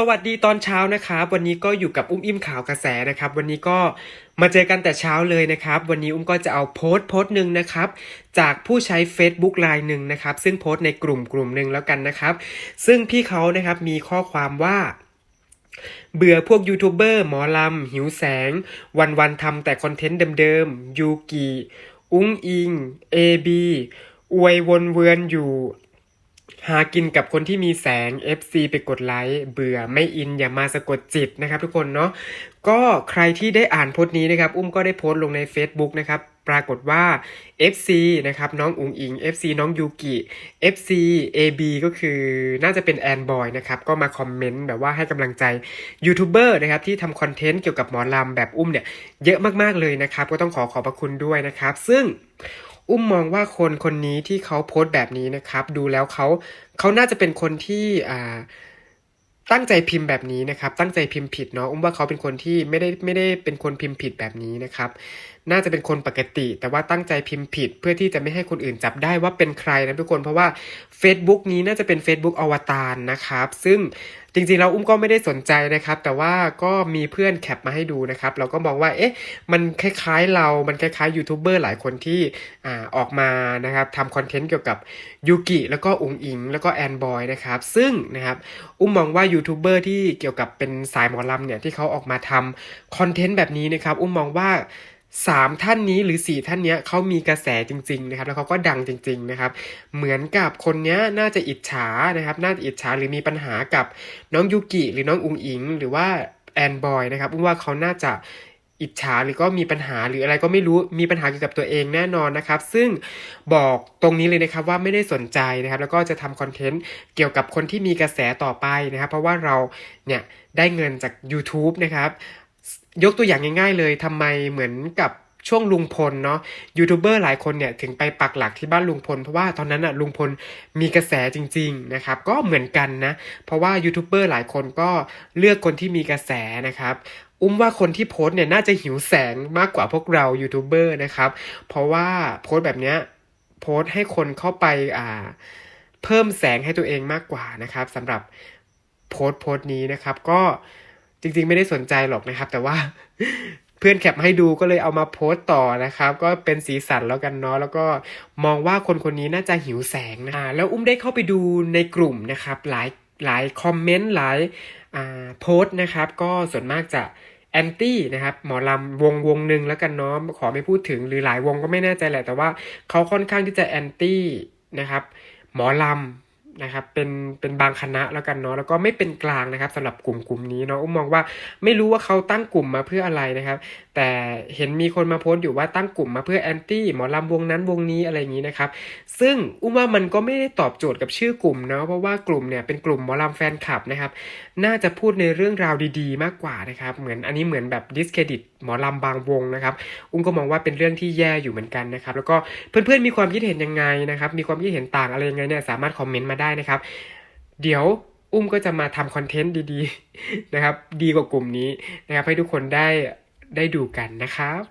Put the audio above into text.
สวัสดีตอนเช้านะครับ วันนี้ก็อยู่กับอุ้มอิ่มข่าวกระแสนะครับ วันนี้ก็มาเจอกันแต่เช้าเลยนะครับ วันนี้อุ้มก็จะเอาโพสต์โพสต์หนึ่งนะครับ จากผู้ใช้ Facebook รายหนึ่งนะครับ ซึ่งโพสต์ในกลุ่มกลุ่มหนึ่งแล้วกันนะครับ ซึ่งพี่เขานะครับมีข้อความว่าเบื่อพวกยูทูบเบอร์หมอลำ หิวแสง วันๆทำแต่คอนเทนต์เดิมๆยูกิ อุ้งอิง เอบีอวยวนเวียนอยู่ หากินกับคนที่มีแสง FC ไปกดไลค์เบื่อไม่อินอย่ามาสะกดจิตนะครับทุกคนเนาะก็ใครที่ได้อ่านโพสต์นี้นะครับ อุ้มก็ได้โพสต์ลงใน Facebook นะครับปรากฏว่า FC นะครับน้องอุงอิง FC น้องยูกิ FC AB ก็คือน่าจะเป็นแอนบอยนะครับก็มาคอมเมนต์แบบว่าให้กำลังใจยูทูบเบอร์นะครับที่ทำคอนเทนต์เกี่ยวกับหมอลำแบบอุ้มเนี่ยเยอะมากๆเลยนะครับ ก็ต้องขอขอบพระคุณด้วยนะครับ ซึ่ง อุ้มมองว่าคนคนนี้ที่เขาโพสต์แบบนี้นะครับ ดูแล้วเขาเขาน่าจะเป็นคนที่อ่าตั้งใจพิมพ์แบบนี้นะครับ ตั้งใจพิมพ์ผิดเนาะอุ้มว่าเขาเป็นคนที่ไม่ได้ไม่ได้เป็นคนพิมพ์ผิดแบบนี้นะครับ น่าจะเป็นคนปกติ แต่ว่าตั้งใจพิมพ์ผิด เพื่อที่จะไม่ให้คนอื่นจับได้ว่าเป็นใครนะทุกคนเพราะว่า Facebook นี้น่าจะเป็น Facebook อวตารนะครับ ซึ่ง จริงๆเราอุ้มก็ไม่ได้สนใจนะครับ แต่ว่าก็มีเพื่อนแคปมาให้ดูนะครับ เราก็มองว่าเอ๊ะมันคล้ายๆเรา มันคล้ายๆยูทูบเบอร์หลายคนที่อ่าออกมานะครับทำคอนเทนต์เกี่ยวกับยูกิแล้วก็อุงอิง แล้วก็แอนบอยนะครับซึ่งนะครับอุ้มมองว่ายูทูบเบอร์ที่เกี่ยวกับเป็นสายหมอลำเนี่ยที่เขาออกมาทำคอนเทนต์แบบนี้นะครับ อุ้มมองว่า สามท่านนี้หรือสี่ท่านเนี้ยเขามีกระแสจริงๆนะครับแล้วเขาก็ดังจริง ๆนะครับ เหมือนกับคนเนี้ยน่าจะอิจฉานะครับน่าจะอิจฉาหรือมีปัญหากับน้องยูกิหรือน้องอุงอิง หรือว่าแอนบอยนะครับอุ้มว่าเขาน่าจะอิจฉาหรือก็มีปัญหาหรืออะไรก็ไม่รู้มีปัญหาเกี่ยวกับตัวเองแน่นอนนะครับ ซึ่งบอกตรงนี้เลยนะครับว่าไม่ได้สนใจนะครับ แล้วก็จะทำคอนเทนต์เกี่ยวกับคนที่มีกระแสต่อไปนะครับ เพราะว่าเราเนี่ยได้เงินจาก YouTube นะครับ ยกตัวอย่างง่าย ๆ เลยทำไมเหมือนกับช่วงลุงพลเนาะยูทูบเบอร์หลายคนเนี่ยถึงไปปักหลักที่บ้านลุงพล เพราะว่าตอนนั้นอะลุงพลมีกระแสจริง ๆนะครับ ก็เหมือนกันนะ เพราะว่ายูทูบเบอร์หลายคนก็เลือกคนที่มีกระแสนะครับอุ้มว่าคนที่โพสเนี่ยน่าจะหิวแสงมากกว่าพวกเรายูทูบเบอร์นะครับ เพราะว่าโพสแบบเนี้ยโพสให้คนเข้าไปอ่า เพิ่มแสงให้ตัวเองมากกว่านะครับสำหรับโพสโพสนี้นะครับก็ จริงๆ ไม่ได้สนใจหรอกนะครับ แต่ว่าเพื่อนแคปให้ดูก็เลยเอามาโพสต์ต่อนะครับ ก็เป็นสีสันแล้วกันเนาะแล้วก็มองว่าคนคนนี้น่าจะหิวแสงนะแล้วอุ้มได้เข้าไปดูในกลุ่มนะครับหลายหลายคอมเมนต์หลายโพสต์นะครับ ก็ส่วนมากจะแอนตี้นะครับหมอลำวงวงหนึ่งแล้วกันเนาะขอไม่พูดถึงหรือหลายวงก็ไม่แน่ใจแหละ แต่ว่าเขาค่อนข้างที่จะแอนตี้นะครับหมอลำ นะครับเป็นเป็นบางคณะแล้วกันเนาะแล้วก็ไม่เป็นกลางนะครับสำหรับกลุ่มกลุ่มนี้เนาะอุ้มมองว่าไม่รู้ว่าเขาตั้งกลุ่มมาเพื่ออะไรนะครับ แต่เห็นมีคนมาโพสต์อยู่ว่าตั้งกลุ่มมาเพื่อแอนตี้หมอลำวงนั้นวงนี้อะไรอย่างนี้นะครับ ซึ่งอุ้มว่ามันก็ไม่ได้ตอบโจทย์กับชื่อกลุ่มเนาะเพราะว่ากลุ่มเนี่ยเป็นกลุ่มหมอลำแฟนคลับนะครับ น่าจะพูดในเรื่องราวดีๆ มากกว่านะครับ เหมือนอันนี้เหมือนแบบดิสเครดิตหมอลำบางวงนะครับ อุ้มก็มองว่าเป็นเรื่องที่แย่อยู่เหมือนกันนะครับ แล้วก็เพื่อนๆมีความคิดเห็นยังไงนะครับ มีความคิดเห็นต่างอะไรยังไงเนี่ยสามารถคอมเมนต์มาได้นะครับ เดี๋ยวอุ้มก็จะมาทำคอนเทนต์ดีๆ นะครับ ดีกว่ากลุ่มนี้นะครับ ให้ทุกคนได้ได้ดูกันนะครับ